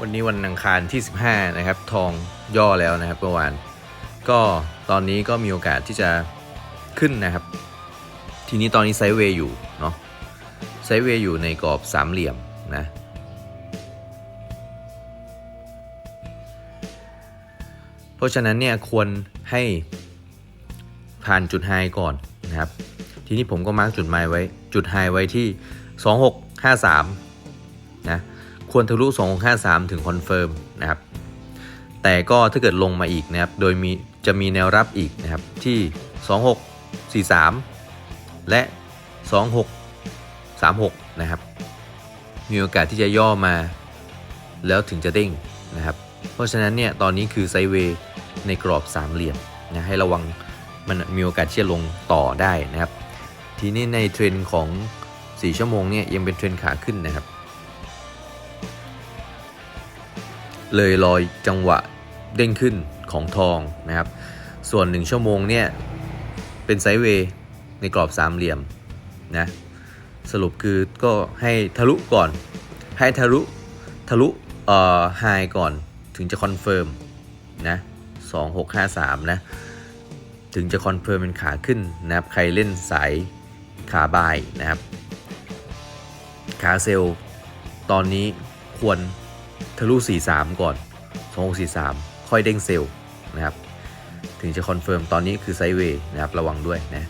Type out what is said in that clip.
วันนี้วันอังคารที่ 15 นะครับ ทองย่อแล้วนะครับเมื่อวาน ก็ตอนนี้ก็มีโอกาสที่จะขึ้นนะครับ ทีนี้ตอนนี้ไซด์เวย์อยู่เนาะไซด์เวย์อยู่ในกรอบสามเหลี่ยมนะเพราะฉะนั้นเนี่ยควรให้ผ่านจุดไฮก่อนนะครับ ทีนี้ผมก็มาร์กจุดไมไว้จุดไฮไว้ที่ 2653นะ ควรทะลุ2653 ถึงคอนเฟิร์มนะครับ แต่ก็ถ้าเกิดลงมาอีกนะครับ โดยมีจะมีแนวรับอีกนะครับที่ 2643 และ 2636 นะครับ มีโอกาสที่จะย่อมา แล้วถึงจะเด้งนะครับ เพราะฉะนั้นเนี่ยตอนนี้คือไซเวย์ในกรอบสามเหลี่ยมนะให้ระวังมันมีโอกาสที่จะลงต่อได้นะครับ ทีนี้ในเทรนของ 4 ชั่วโมงเนี่ยยังเป็นเทรนขาขึ้นนะครับ เลยรอยจังหวะเด้งขึ้นของทองนะครับ ส่วน 1 ชั่วโมงเนี่ยเป็นไซด์เวย์ในกรอบสามเหลี่ยมนะสรุปคือก็ให้ทะลุก่อน ให้ทะลุทะลุเอ่อไฮก่อนถึงจะคอนเฟิร์มนะ2653นะถึงจะคอนเฟิร์มเป็นขาขึ้นนะครับใครเล่นสายขาบายนะครับ ขาเซลตอนนี้ควร ทะลุ 43 ก่อน 2643 ค่อยเด้งเซลล์นะครับ ถึงจะคอนเฟิร์มตอนนี้คือไซด์เวย์นะครับ ระวังด้วยนะ